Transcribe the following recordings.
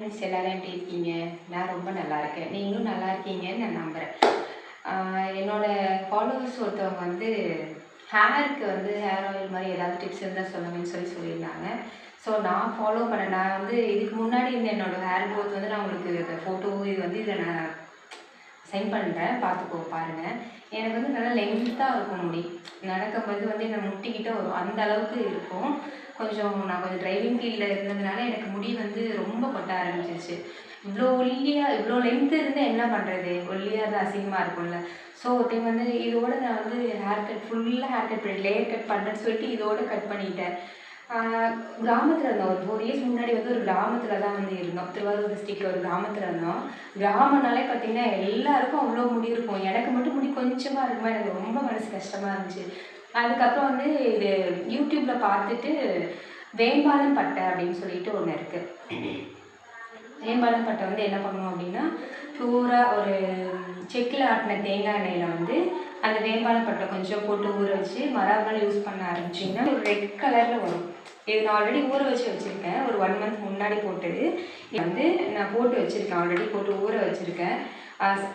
Friends எல்லாரும் எப்படி இருக்கீங்க? நான் ரொம்ப நல்லா இருக்கேன். நீங்களும் நல்லா இருக்கீங்கன்னு நான் நம்புகிறேன் என்னோடய என்னோட ஃபாலோவர்ஸ் ஒருத்தவங்க வந்து ஹேருக்கு வந்து ஹேர் ஆயில் மாதிரி ஏதாவது டிப்ஸ் இருந்தால் சொல்லுங்கன்னு சொல்லி சொல்லியிருந்தாங்க. ஸோ நான் ஃபாலோ பண்ணேன் நான் வந்து இதுக்கு முன்னாடி இருந்த என்னோடய ஹேர் க்ரோத் வந்து நான் உங்களுக்கு ஃபோட்டோ இது வந்து இதில் நான் சென்ட் பண்ணுறேன் பார்த்துக்கோ பாருங்கள் எனக்கு வந்து நல்லா லென்த்தாக இருக்கும் முடி. நடக்கும்போது வந்து என்னை முட்டிக்கிட்டே வரும். அந்த அளவுக்கு இருக்கும். கொஞ்சம் நான் கொஞ்சம் டிரைவிங் ஃபீல்டில் இருந்ததுனால எனக்கு முடி வந்து ரொம்ப கொட்ட ஆரம்பிச்சிருச்சு. இவ்வளோ ஒல்லியாக இவ்வளோ லென்த்து இருந்தால் என்ன பண்ணுறது ஒல்லியாக இருந்தால் அசிங்கமாக இருக்கும்ல. ஸோ ஒருத்தையும் வந்து இதோட நான் வந்து ஹேர் கட் ஃபுல்லாக ஹேர் கட் பண்ணி லேயர் கட் பண்ணுறேன்னு சொல்லிட்டு இதோட கட் பண்ணிட்டேன். கிராமத்தில் இருந்தோம் ஒரு ஃபோர் இயர்ஸ் முன்னாடி வந்து ஒரு கிராமத்தில் தான் வந்து இருந்தோம். திருவாரூர் டிஸ்ட்ரிக்ட் ஒரு கிராமத்தில் இருந்தோம். கிராமம்னாலே பார்த்தீங்கன்னா எல்லாருக்கும் அவ்வளோ முடி இருக்கும். எனக்கு மட்டும் முடி கொஞ்சமாக இருக்குமா? எனக்கு ரொம்ப மனசு கஷ்டமாக இருந்துச்சு. அதுக்கப்புறம் வந்து இது யூடியூப்பில் பார்த்துட்டு வேம்பாலம் பட்டை அப்படின்னு சொல்லிட்டு ஒன்று இருக்குது வேம்பாலம் பட்டை வந்து என்ன பண்ணுவோம் அப்படின்னா பியூராக ஒரு செக்கில் ஆட்டின தேங்காய் எண்ணெயில் வந்து அந்த வேம்பாலம் பட்டை கொஞ்சம் போட்டு ஊற வச்சு மறுநாள் யூஸ் பண்ண ஆரம்பிச்சிங்கன்னா ஒரு ரெட் கலரில் வரும். இது நான் ஆல்ரெடி ஊற வச்சு வச்சுருக்கேன். ஒரு ஒன் மந்த் முன்னாடி போட்டது இது வந்து நான் போட்டு வச்சுருக்கேன். ஆல்ரெடி போட்டு ஊற வச்சுருக்கேன்.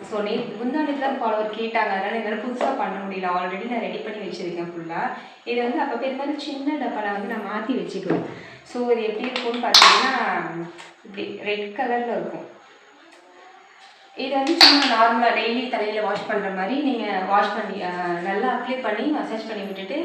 ஸோ நே முந்தானத்து தான் ஃபாலோவர் கேட்டாங்க. அதனால் என்னால் புதுசாக பண்ண முடியல. ஆல்ரெடி நான் ரெடி பண்ணி வச்சுருக்கேன் ஃபுல்லாக இதை வந்து அப்போ இருந்தாலும் சின்ன டப்பாவில் வந்து நான் மாற்றி வச்சுக்குவேன். ஸோ இது எப்படி இருக்கும்னு பார்த்தீங்கன்னா இப்படி ரெட் கலரில் இருக்கும். இது வந்து சும்மா நார்மலாக டெய்லி தலையில் வாஷ் பண்ணுற மாதிரி நீங்கள் வாஷ் பண்ணி நல்லா அப்ளை பண்ணி மசாஜ் பண்ணி விட்டுட்டு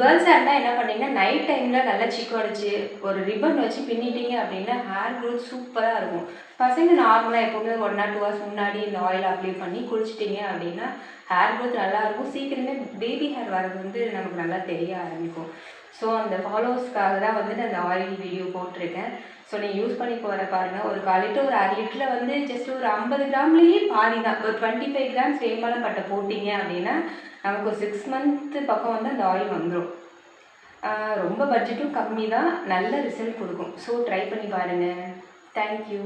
கேர்ள்ஸாக இருந்தால் என்ன பண்ணிங்கன்னா நைட் டைமில் நல்லா சிக்கு அடிச்சு ஒரு ரிப்பன் வச்சு பின்னிட்டீங்க அப்படின்னா ஹேர் க்ரோத் சூப்பராக இருக்கும். பசங்க நார்மலாக எப்போவுமே ஒன் ஆர் டூ ஹவர்ஸ் முன்னாடி இந்த ஆயில் அப்ளை பண்ணி குளிச்சிட்டிங்க அப்படின்னா ஹேர் க்ரோத் நல்லா இருக்கும். சீக்கிரமே பேபி ஹேர் வர்றது வந்து நமக்கு நல்லா தெரிய ஆரம்பிக்கும். ஸோ அந்த ஃபாலோவர்ஸ்க்காக தான் வந்து நான் அந்த ஆயில் வீடியோ போட்டிருக்கேன். ஸோ நீங்கள் யூஸ் பண்ணி போகிற பாருங்கள் ஒரு கால் லிட்டர் ஒரு அரை லிட்டரில் வந்து ஜஸ்ட் ஒரு ஐம்பது கிராம்லேயே பாதி தான். ஒரு டுவெண்ட்டி ஃபைவ் கிராம்ஸ் வேம்பாலம் பட்டை போட்டிங்க அப்படின்னா நமக்கு ஒரு சிக்ஸ் மந்த்து பக்கம் வந்து அந்த ஆயில் வந்துடும் ரொம்ப பட்ஜெட்டும் கம்மி தான். நல்ல ரிசல்ட் கொடுக்கும். ஸோ ட்ரை பண்ணி பாருங்கள் தேங்க்யூ